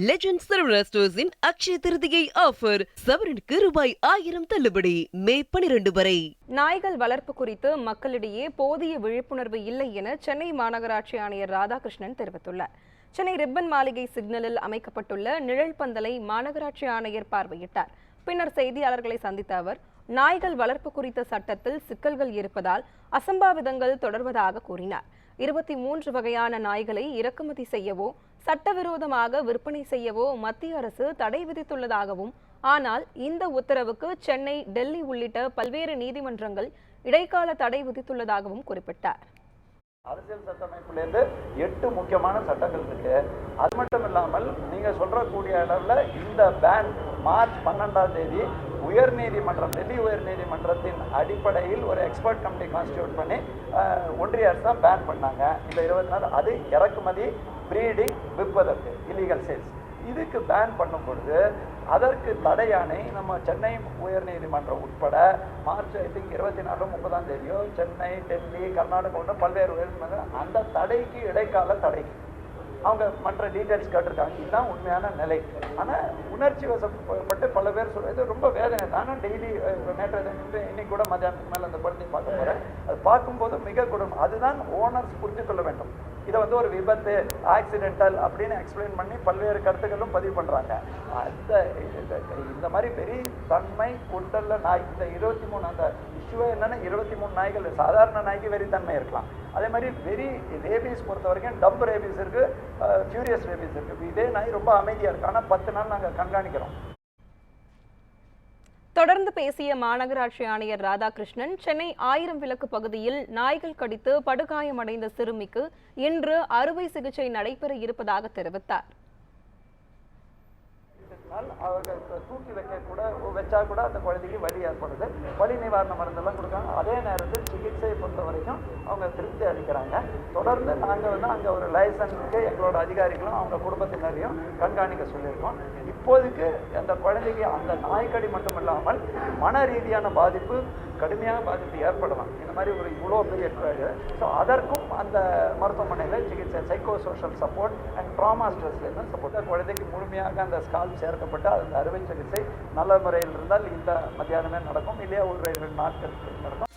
Legend Saravana ஸ்டோர்ஸின் Akshaya Tritiya offer சவரனுக்கு ரூபாய் ஆயிரம் தள்ளுபடி. மே பனிரெண்டு வரை. நாய்கள் வளர்ப்பு குறித்து மக்களிடையே போதிய விழிப்புணர்வு இல்லை என சென்னை மாநகராட்சி ஆணையர் ராதாகிருஷ்ணன் தெரிவித்துள்ளார். சென்னை ரிப்பன் மாளிகை சிக்னலில் அமைக்கப்பட்டுள்ள நிழல் பந்தலை மாநகராட்சி ஆணையர் பார்வையிட்டார். பின்னர் செய்தியாளர்களை சந்தித்த அவர் நாய்கள் வளர்ப்பு குறித்த சட்டத்தில் சிக்கல்கள் இருப்பதால் அசம்பாவிதங்கள் தொடர்வதாக கூறினார். இருபத்தி மூன்று வகையான நாய்களை இறக்குமதி செய்யவோ சட்டவிரோதமாக விற்பனை செய்யவோ மத்திய அரசு தடை விதித்துள்ளதாகவும் ஆனால் இந்த உத்தரவுக்கு சென்னை டெல்லி உள்ளிட்ட பல்வேறு நீதிமன்றங்கள் இடைக்கால தடை விதித்துள்ளதாகவும் குறிப்பிட்டார். அரசியல் சட்டமைப்புலேருந்து எட்டு முக்கியமான சட்டங்கள் இருக்கு. அது மட்டும் இல்லாமல் நீங்க சொல்றக்கூடிய அளவில் இந்த பேன் மார்ச் பன்னெண்டாம் தேதி உயர்நீதிமன்றம் டெல்லி உயர்நீதிமன்றத்தின் அடிப்படையில் ஒரு எக்ஸ்பர்ட் கமிட்டி கான்ஸ்டியூட் பண்ணி ஒன்றிய அரசு தான் பேன் பண்ணாங்க. இந்த இருபத்தி நாலு அது இறக்குமதி ப்ரீடிங் விற்பதற்கு இல்லீகல் சேல்ஸ் இதுக்கு பேன் பண்ணும் பொழுது அதற்கு தடையானை நம்ம சென்னை உயர்நீதிமன்றம் உட்பட மார்ச் ஐ திங்க் இருபத்தி நாலு முப்பதாம் தேதியோ சென்னை டெல்லி கர்நாடகா போன்ற பல்வேறு உயர்நீதிமன்றம் அந்த தடைக்கு இடைக்கால தடைக்கு. அவங்க மற்ற டீட்டெயில்ஸ் கேட்டிருக்காங்க. இதுதான் உண்மையான நிலை. ஆனால் உணர்ச்சி வசப்பட்டு பல பேர் சொல்றது ரொம்ப வேதனை. நானும் டெய்லி நேற்று இன்னைக்கு கூட மத்தியானத்துக்கு மேலே அந்த படத்தை பார்க்க போகிறேன் அது பார்க்கும்போது மிக கொடுமை அதுதான் ஓனர்ஸ் புரிஞ்சு கொள்ள வேண்டும். இதை வந்து ஒரு விபத்து ஆக்சிடென்டல் அப்படின்னு எக்ஸ்பிளைன் பண்ணி பல்வேறு கருத்துக்களும் பதிவு பண்ணுறாங்க அந்த இந்த- இந்த மாதிரி பெரிய தன்மை குண்டல்ல நாய் இந்த இருபத்தி மூணு அந்த இஷ்யூவே என்னென்னா இருபத்தி மூணு நாய்கள் சாதாரண நாய்க்கு வெறித்தன்மை இருக்கலாம். அதே மாதிரி வெறி ரேபீஸ் பொறுத்த வரைக்கும் டம்ப் ரேபீஸ் இருக்குது ஃபியூரியஸ் ரேபீஸ் இருக்குது இதே நாய் ரொம்ப அமைதியாக இருக்குது ஆனால் பத்து நாள் நாங்கள் கண்காணிக்கிறோம். தொடர்ந்து பேசிய மாநகராட்சி ஆணையர் ராதாகிருஷ்ணன் சென்னை ஆயிரம் விளக்கு பகுதியில் நாய்கள் கடித்து படுகாயமடைந்த சிறுமிக்கு இன்று அறுவை சிகிச்சை நடைபெற இருப்பதாக தெரிவித்தார். அவர்கள் தூக்கி வைக்க கூட வச்சா கூட அந்த குழந்தைக்கு வலி ஏற்படுது. வலி நிவாரண மருந்தெல்லாம் கொடுக்காங்க அதே நேரத்தில் சிகிச்சை பொறுத்த வரைக்கும் அவங்க திருப்தி அளிக்கிறாங்க. தொடர்ந்து நாங்கள் வந்து அங்கே ஒரு லைசன்ஸுக்கு எங்களோட அதிகாரிகளும் அவங்க குடும்பத்தினரையும் கண்காணிக்க சொல்லியிருக்கோம். இப்போதைக்கு அந்த குழந்தைக்கு அந்த நாய்க்கடி மட்டும் இல்லாமல் மன ரீதியான பாதிப்பு கடுமையான பாதிப்பு ஏற்படலாம். இந்த மாதிரி ஒரு இவ்வளோ பெரிய ஸோ அதற்கும் அந்த மருத்துவமனையில் சிகிச்சை psycho social support and trauma ஸ்ட்ரெஸ்லேருந்து support குழந்தைக்கு முழுமையாக அந்த ஸ்கால் சேர்க்கப்பட்டு அந்த அறுவை சிகிச்சை நல்ல முறையில் இருந்தால் இந்த மத்தியானமே நடக்கும். இல்லையா ஒரு ரெண்டு நாட்களுக்கு நடக்கும்.